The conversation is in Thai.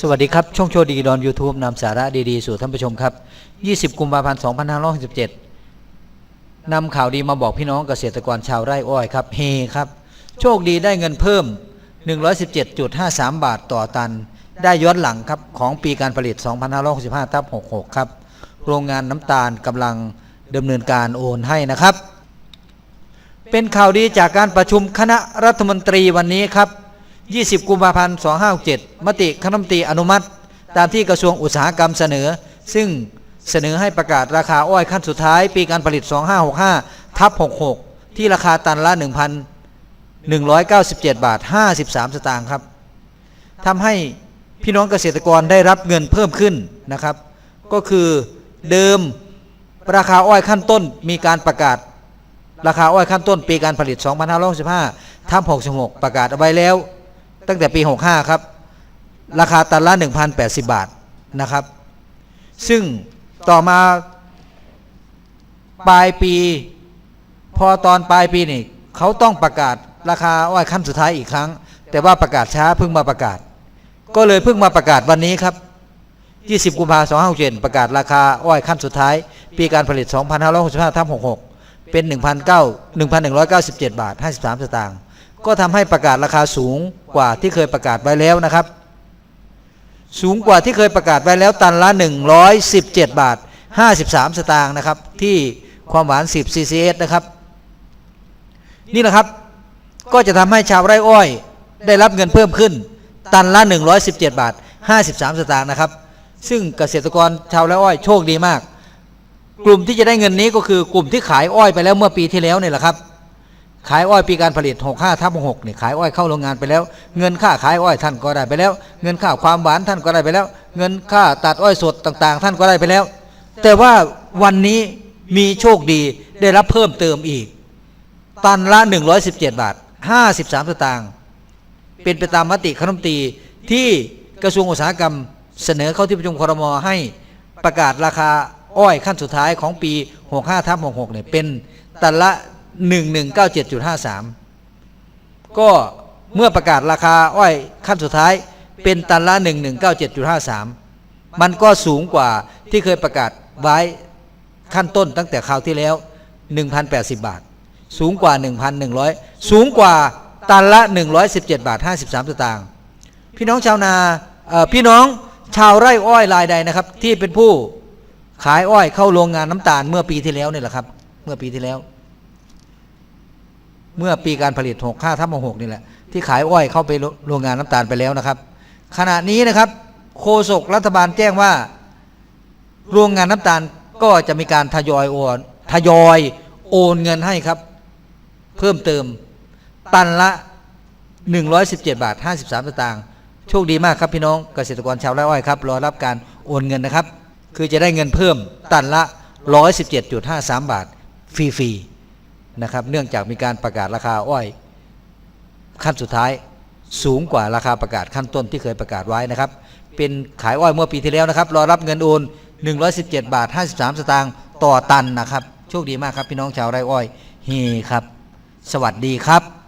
สวัสดีครับ ช่องโชว์ดีดอน YouTube นำสาระดีๆ สู่ท่านผู้ชมครับ 20 กุมภาพันธ์ 2567นำข่าวดีมาบอกพี่น้องเกษตรกรชาวไร่อ้อยครับเฮครับ โชคดีได้เงินเพิ่ม 117.53 บาทต่อตัน ได้ย้อนหลังครับ ของปีการผลิต 2565ทับ66 ครับ โรงงานน้ำตาลกำลังดำเนินการโอนให้นะครับ เป็นข่าวดีจากการประชุมคณะรัฐมนตรีวันนี้ครับ 20 กุมภาพันธ์ 2567 มติคณะมนตรีอนุมัติ ตามที่กระทรวงอุตสาหกรรมเสนอ ซึ่งเสนอให้ประกาศราคาอ้อยขั้นสุดท้าย ปีการผลิต 2565 ทับ 66 ที่ราคาตันละ 1,197 บาท 53 สตางค์ครับทำให้พี่น้องเกษตรกรได้รับเงินเพิ่มขึ้นนะครับ ก็คือเดิมราคาอ้อยขั้นต้นมีการประกาศ ราคาอ้อยขั้นต้นปีการผลิต 2565ทับ66 ประกาศเอาไว้แล้ว ตั้งแต่ปี 65 ครับ ราคาตันละ 1,080 บาทนะครับ ซึ่งต่อมาปลายปี พอตอนปลายปีนี่เขาต้องประกาศราคาอ้อยขั้นสุดท้ายอีกครั้ง แต่ว่าประกาศช้าเพิ่งมาประกาศ ก็เลยเพิ่งมาประกาศวันนี้ครับ 20 กุมภาพันธ์2567ประกาศราคาอ้อยขั้นสุดท้าย ปีการผลิต 2565ทับ66 เป็น 1,9197 บาท 53 สตางค์ ก็ทำให้ประกาศราคาสูงกว่าที่เคยประกาศไว้แล้วนะครับ สูงกว่าที่เคยประกาศไว้แล้วตันละ 117 บาท 53 สตางค์นะครับ ที่ความหวาน 10 CCS นะครับ นี่แหละครับก็จะทำให้ชาวไร่อ้อย ได้รับเงินเพิ่มขึ้น ตันละ 117 บาท 53 สตางค์นะครับ ซึ่งเกษตรกรชาวไร่อ้อยโชคดีมาก กลุ่มที่จะได้เงินนี้ก็คือกลุ่มที่ขายอ้อยไปแล้วเมื่อปีที่แล้วเนี่ยแหละครับ ขายอ้อยปีการผลิต 65ทับ6เนี่ยขายอ้อยเข้าโรงงานไปแล้ว เงินค่าขายอ้อยท่านก็ได้ไปแล้ว เงินค่าความหวานท่านก็ได้ไปแล้ว เงินค่าตัดอ้อยสดต่าง ๆ ท่านก็ได้ไปแล้ว แต่ว่าวันนี้มีโชคดีได้รับเพิ่มเติมอีก ตันละ 117 บาท 53 สตางค์เป็นไปตามมติคณะรัฐมนตรีที่กระทรวงอุตสาหกรรมเสนอเข้าที่ประชุมครมให้ประกาศราคาอ้อยขั้นสุดท้ายของปี 65ทับ66เนี่ยเป็นตันละ 119.753 ก็เมื่อประกาศราคาอ้อยขั้นสุดท้ายเป็นตันละ 119.753 มันก็สูงกว่าที่เคยประกาศไว้ขั้นต้นตั้งแต่คราวที่แล้ว 1,080 บาท สูงกว่า 1,100 สูงกว่าตันละ 117 บาท 53 สตางค์พี่น้องชาวนาพี่น้องชาวไร่อ้อยรายใดนะครับ ที่เป็นผู้ขายอ้อยเข้าโรงงานน้ำตาลเมื่อปีที่แล้วเนี่ยแหละครับ เมื่อปีที่แล้ว เมื่อปีการผลิต6 5ทับ6นี่แหละที่ขายอ้อยเข้าไปโรงงานน้ำตาลไปแล้วนะครับ ขณะนี้นะครับ โฆษกรัฐบาลแจ้งว่า โรงงานน้ำตาลก็จะมีการทยอยโอนทยอยโอนเงินให้ครับ เพิ่มเติม ตันละ 117 บาท 53สตางค์โชคดีมากครับพี่น้องเกษตรกรชาวไร่อ้อยครับรอรับการโอนเงินนะครับ คือจะได้เงินเพิ่มตันละ 117.53 บาทฟรีๆ นะครับเนื่องจากมีการประกาศราคาอ้อย ขั้นสุดท้ายสูงกว่าราคาประกาศขั้นต้นที่เคยประกาศไว้นะครับ เป็นขายอ้อยเมื่อปีที่แล้วนะครับ รอรับเงินโอน 117 บาท 53 สตางค์ต่อตันนะครับ โชคดีมากครับพี่น้องชาวไร่อ้อยเฮครับ สวัสดีครับ